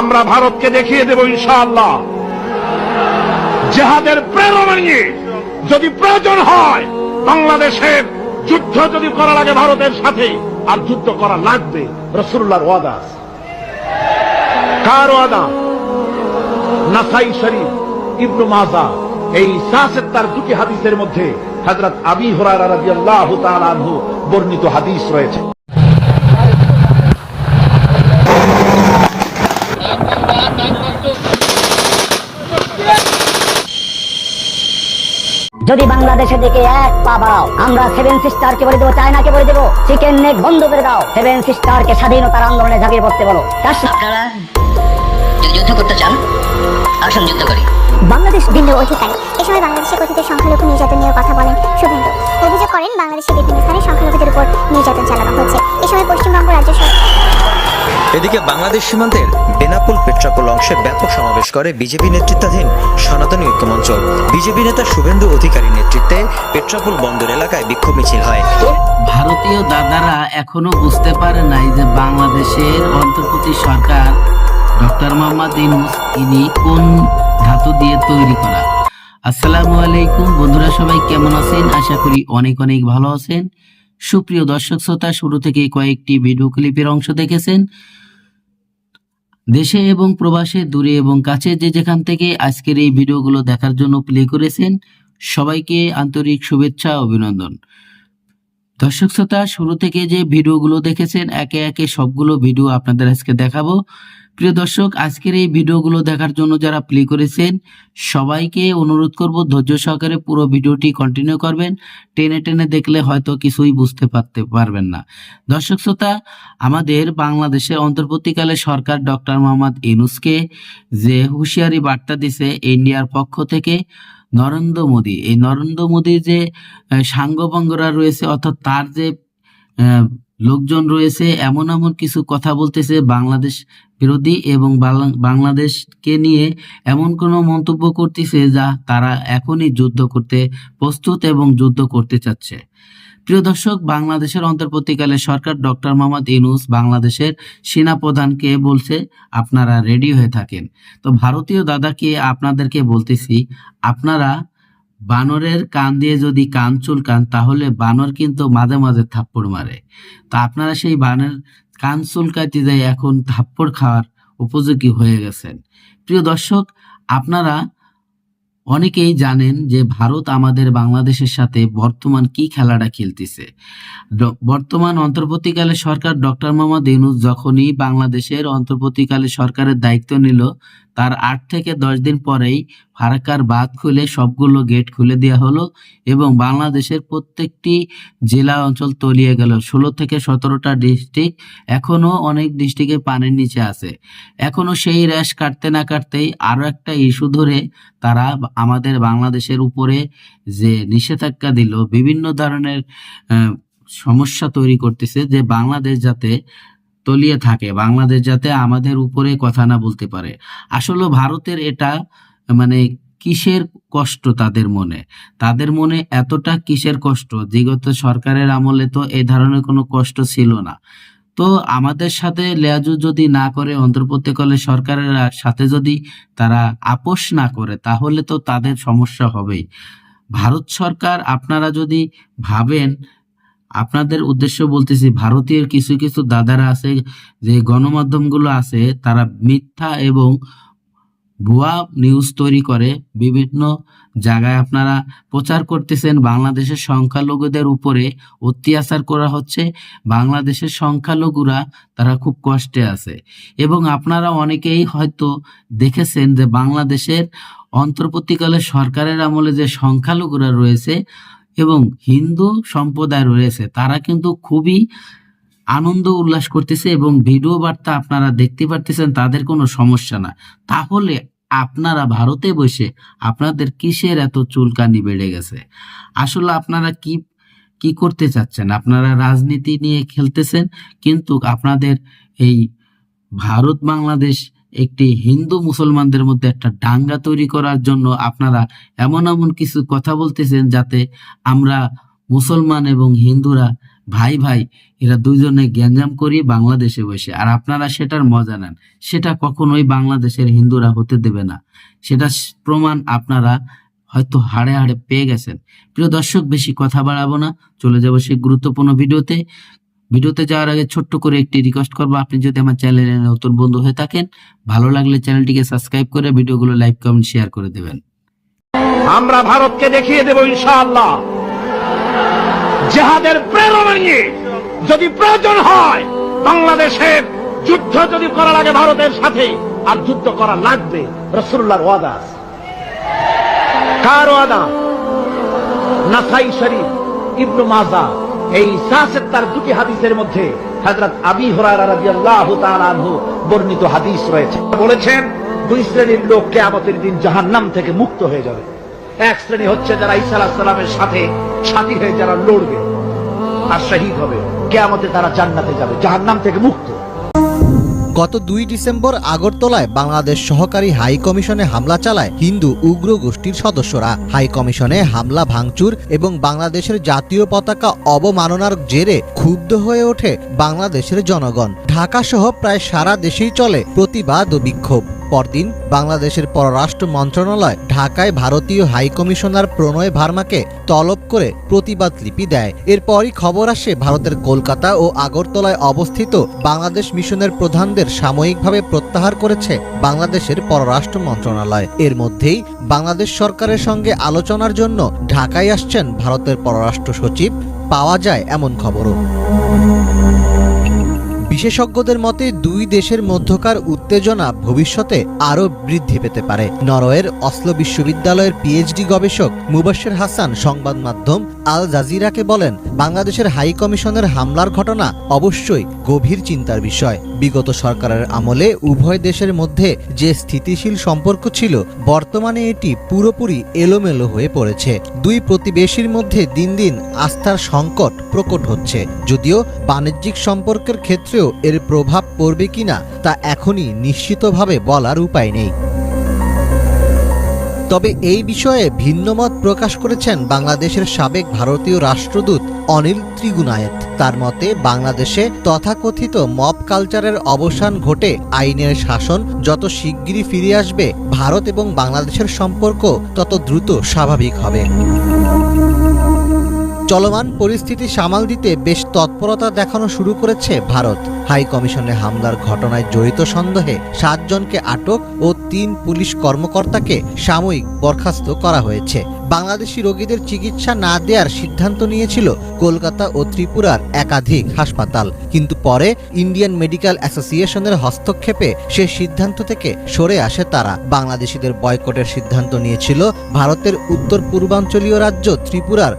আমরা ভারতকে দেখিয়ে দেব ইনশাআল্লাহ। জেহাদের প্রেরণা নিয়ে যদি প্রয়োজন হয় বাংলাদেশের যুদ্ধ যদি করা লাগে ভারতের সাথে, আর যুদ্ধ করা লাগবে রসুল্লাহর ওয়াদা কার ওয়াদা? নাসাই শরীফ, ইবনু মাজা, এই সাসের তার দুটি হাদিসের মধ্যে হযরত আবি রাদিয়াল্লাহু তাআলা আনহু বর্ণিত হাদিস রয়েছে। যদি বাংলাদেশের দিকে এক পা বাড়াও, আমরা সেভেন সিস্টার কে বলে দেবো চায়না কে বলে দেবো চিকেন নেক বন্ধ করে দাও। সেভেন সিস্টার কে স্বাধীনতার আন্দোলনে ঝাঁপিয়ে পড়তে বলো। আপনারা যদি যুদ্ধ করতে চান আসুন যুদ্ধ করি। বাংলাদেশ ভিন্ন অধিকারী এ সময় বাংলাদেশে কথিত সংখ্যালঘু নির্যাতন নিয়ে কথা বলেন শুভেন্দু। অভিযোগ করেন বাংলাদেশের বিভিন্ন স্থানে সংখ্যালঘুদের উপর নির্যাতন চালানো হচ্ছে। এ সময় পশ্চিমবঙ্গ রাজ্য সরকার এদিকে বাংলাদেশ সীমান্তের বেনাপুল পেট্রাপোল অংশে ব্যাপক সমাবেশ করে বিজেপি নেতৃত্বাধীন সনাতনী ঐক্যমঞ্চ বিজেপি নেতা শুভেন্দু অধিকারী নেতৃত্বে পেট্রাপোল বন্দর এলাকায় বিক্ষোভ মিছিল হয়। ভারতীয় দাদারা এখনও বুঝতে পারে নাই যে বাংলাদেশের অন্তর্বর্তী সরকার ডক্টর মোহাম্মদ ইনুস ইনি কোন ধাতু দিয়ে তৈরি করা? আসসালামু আলাইকুম। বন্ধুরা সবাই কেমন আছেন? আশা করি অনেক অনেক ভালো আছেন। সুপ্রিয় দর্শক শ্রোতা, শুরু থেকে কয়েকটি ভিডিও ক্লিপের অংশ দেখেছেন। দেশে এবং প্রবাসে, দূরে এবং কাছে যে যেখান থেকে আজকের এই ভিডিওগুলো দেখার জন্য প্লে করেছেন, সবাইকে আন্তরিক শুভেচ্ছা, অভিনন্দন। দর্শক শ্রোতা, শুরু থেকে যে ভিডিওগুলো দেখেছেন, একে একে সবগুলো ভিডিও আপনাদের আজকে দেখাবো। প্রিয় দর্শক আজকের এই ভিডিওগুলো দেখার জন্য যারা প্লে করেছেন সবাইকে অনুরোধ করব ধৈর্য সহকারে পুরো ভিডিওটি কন্টিনিউ করবেন। টেনে টেনে দেখলে হয়তো কিছুই বুঝতে পারতে পারবেন না। দর্শক শ্রোতা আমাদের বাংলাদেশের অন্তর্বর্তীকালে সরকার ডক্টর মোহাম্মদ ইনুসকে যে হুঁশিয়ারি বার্তা দিছে ইন্ডিয়ার পক্ষ থেকে নরেন্দ্র মোদী এই নরেন্দ্র মোদীর যে আহ, সাঙ্গপাঙ্গরা রয়েছে অর্থাৎ তার যে লোকজন রয়েছে, এমন এমন কিছু কথা বলতেছে বাংলাদেশ বিরোধী এবং বাংলা- বাংলাদেশকে নিয়ে এমন কোনো মন্তব্য করতেছে যা তারা এখনই যুদ্ধ করতে প্রস্তুত এবং যুদ্ধ করতে চাচ্ছে। প্রিয় দর্শক, বাংলাদেশের অন্তর্বর্তীকালে সরকার ডক্টর মোহাম্মদ ইনুস বাংলাদেশের সেনাপ্রধানকে বলছে, আপনারা রেডি হয়ে থাকেন। তো ভারতীয় দাদাকে আপনাদেরকে বলতেছি, আপনারা বানরের কান দিয়ে যদি কান চুলকান, তাহলে বানর কিন্তু মাঝে মাঝে থাপ্পড় মারে। তো আপনারা সেই বানর কান চুলকাইতে যাই এখন থাপ্পড় খাওয়ার উপযোগী হয়ে গেছেন। প্রিয় দর্শক, আপনারা অনেকেই জানেন যে ভারত আমাদের বাংলাদেশের সাথে বর্তমান কি খেলাটা খেলতেছে। বর্তমান অন্তর্বর্তীকালে সরকার ডক্টর মোহাম্মদ ইউনুস যখনই বাংলাদেশের অন্তর্বর্তীকালে সরকারের দায়িত্ব নিল তার আট থেকে দশ দিন পরেই ফারাক্কার বাঁধ খুলে সবগুলো গেট খুলে দেওয়া হলো এবং বাংলাদেশের প্রত্যেকটি জেলা অঞ্চল তলিয়ে গেল। ষোলো থেকে সতেরোটা ডিস্ট্রিক্ট এখনও অনেক ডিস্ট্রিক্টে পানির নিচে আছে। এখনও সেই র্যাশ কাটতে না কাটতেই আরও একটা ইস্যু ধরে তারা আমাদের বাংলাদেশের উপরে যে নিষেধাজ্ঞা দিল, বিভিন্ন ধরনের সমস্যা তৈরি করতেছে যে বাংলাদেশ যাতে তলিয়ে থাকে। বাংলাদেশ যাতে আমাদের উপরে কথা না বলতে পারে। আসলে ভারতের এটা মানে কিসের কষ্ট তাদের মনে? তাদের মনে এতটা কিসের কষ্ট? বিগত সরকারের আমলে তো এই ধরনের কোনো কষ্ট ছিল না। তো আমাদের সাথে লেয়াজু যদি না করে, অন্তর্বর্তীকালে সরকারের সাথে যদি তারা আপোষ না করে, তাহলে তো তাদের সমস্যা হবেই। ভারত সরকার, আপনারা যদি ভাবেন আপনাদের উদ্দেশ্য বলতেছি, ভারতীয় কিছু কিছু দাদারা আছে, যে গণমাধ্যমগুলো আছে, তারা মিথ্যা এবং ভুয়া নিউজ তৈরি করে। বিভিন্ন জায়গায় আপনারা প্রচার করতেছেন, বাংলাদেশের সংখ্যালঘুদের উপরে অত্যাচার করা হচ্ছে। বাংলাদেশের সংখ্যালঘুরা তারা খুব কষ্টে আছে। এবং আপনারা অনেকেই হয়তো দেখেছেন যে বাংলাদেশের অন্তর্বর্তীকালে সরকারের আমলে যে সংখ্যালঘুরা রয়েছে এবং হিন্দু সম্প্রদায় রয়েছে, তারা কিন্তু খুবই আনন্দ উল্লাস করতেছে এবং ভিডিও বার্তা আপনারা দেখতে পারতেছেন, তাদের কোনো সমস্যা না। তাহলে আপনারা ভারতে বসে আপনাদের কিসের এত চুলকানি বেড়ে গেছে? আসলে আপনারা কি কি করতে চাচ্ছেন? আপনারা রাজনীতি নিয়ে খেলতেছেন, কিন্তু আপনাদের এই ভারত বাংলাদেশ একটি হিন্দু মুসলমানদের মধ্যে একটা ডাঙ্গা তৈরি করার জন্য আপনারা এমন এমন কিছু কথা বলতেছেন যাতে আমরা মুসলমান এবং হিন্দুরা ভাই ভাই এরা দুইজনে গ্যাঞ্জাম করি বাংলাদেশে বসে। আর আপনারা সেটার মজা নেন। সেটা কখনোই বাংলাদেশের হিন্দুরা হতে দেবে না। সেটা প্রমাণ আপনারা হয়তো হাড়ে হাড়ে পেয়ে গেছেন। প্রিয় দর্শক, বেশি কথা বাড়াবো না। চলে যাব সেই গুরুত্বপূর্ণ ভিডিওতে। ভিডিওতে যাওয়ার আগে ছোট্ট করে একটি রিকোয়েস্ট করব। আপনি যদি আমার চ্যানেলে নতুন বন্ধু হয়ে থাকেন, ভালো লাগলে চ্যানেলটিকে সাবস্ক্রাইব করে ভিডিওগুলো লাইক কমেন্ট শেয়ার করে দেবেন। আমরা ভারতকে দেখিয়ে দেব ইনশাআল্লাহ। জেহাদের প্রেরণা নিয়ে যদি প্রয়োজন হয় বাংলাদেশের যুদ্ধ যদি করা লাগে ভারতের সাথে, আর যুদ্ধ করা লাগবে রসুল্লাহর ওয়াদা। কার ওয়াদা? নাসাই শরীফ, ইবনু মাজা। এই সাসের তার দুটি হাদিসের মধ্যে হজরত আবি হরারিয়াল্লাহ তালাহ বর্ণিত হাদিস রয়েছে। বলেছেন, দুই শ্রেণির লোক কেয়ামতের দিন জাহান্নাম থেকে মুক্ত হয়ে যাবে। এক শ্রেণি হচ্ছে যারা ঈসা সালামের সাথে সাথী হয়ে যারা লড়বে আর শহীদ হবে। কেয়ামতে তারা জান্নাতে যাবে, জাহান্নাম থেকে মুক্ত। গত দুই ডিসেম্বর আগরতলায় বাংলাদেশ সহকারী হাই কমিশনে হামলা চালায় হিন্দু উগ্র গোষ্ঠীর সদস্যরা। হাই কমিশনে হামলা ভাঙচুর এবং বাংলাদেশের জাতীয় পতাকা অবমাননার জেরে ক্ষুব্ধ হয়ে ওঠে বাংলাদেশের জনগণ। ঢাকা সহ প্রায় সারা দেশেই চলে প্রতিবাদ ও বিক্ষোভ। পরদিন বাংলাদেশের পররাষ্ট্র মন্ত্রণালয় ঢাকায় ভারতীয় হাই কমিশনার প্রণয় ভার্মাকে তলব করে প্রতিবাদ লিপি দেয়। এরপরই খবর আসে ভারতের কলকাতা ও আগরতলায় অবস্থিত বাংলাদেশ মিশনের প্রধানদের সাময়িকভাবে প্রত্যাহার করেছে বাংলাদেশের পররাষ্ট্র মন্ত্রণালয়। এর মধ্যেই বাংলাদেশ সরকারের সঙ্গে আলোচনার জন্য ঢাকায় আসছেন ভারতের পররাষ্ট্র সচিব। পাওয়া যায় এমন খবরও। বিশেষজ্ঞদের মতে, দুই দেশের মধ্যকার উত্তেজনা ভবিষ্যতে আরও বৃদ্ধি পেতে পারে। নরওয়ের অসলো বিশ্ববিদ্যালয়ের পিএইচডি গবেষক মুবাশির হাসান সংবাদ মাধ্যম আল জাজিরাকে বলেন, বাংলাদেশের হাই কমিশনের হামলার ঘটনা অবশ্যই গভীর চিন্তার বিষয়। বিগত সরকারের আমলে উভয় দেশের মধ্যে যে স্থিতিশীল সম্পর্ক ছিল, বর্তমানে এটি পুরোপুরি এলোমেলো হয়ে পড়েছে। দুই প্রতিবেশীর মধ্যে দিন দিন আস্থার সংকট প্রকট হচ্ছে। যদিও বাণিজ্যিক সম্পর্কের ক্ষেত্রেও এর প্রভাব পড়বে কিনা তা এখনই নিশ্চিতভাবে বলার উপায় নেই। তবে এই বিষয়ে ভিন্নমত প্রকাশ করেছেন বাংলাদেশের সাবেক ভারতীয় রাষ্ট্রদূত অনিল ত্রিগুনায়েত। তার মতে, বাংলাদেশে তথাকথিত মব কালচারের অবসান ঘটে আইনের শাসন যত শিগগিরই ফিরে আসবে, ভারত এবং বাংলাদেশের সম্পর্ক তত দ্রুত স্বাভাবিক হবে। চলমান পরিস্থিতি সামাল দিতে বেশ তৎপরতা দেখানো শুরু করেছে ভারত। হাই কমিশনে হামলার ঘটনায় জড়িত সন্দেহে সাতজনকে আটক ও তিন পুলিশ কর্মকর্তাকে সাময়িক বরখাস্ত করা হয়েছে। বাংলাদেশি রোগীদের চিকিৎসা না দেওয়ার সিদ্ধান্ত নিয়েছিল কলকাতা ও ত্রিপুরার একাধিক হাসপাতাল। কিন্তু পরে ইন্ডিয়ান মেডিকেল অ্যাসোসিয়েশনের হস্তক্ষেপে সে সিদ্ধান্ত থেকে সরে আসে তারা। বাংলাদেশিদের বয়কটের সিদ্ধান্ত নিয়েছিল ভারতের উত্তর পূর্বাঞ্চলীয় রাজ্য ত্রিপুরার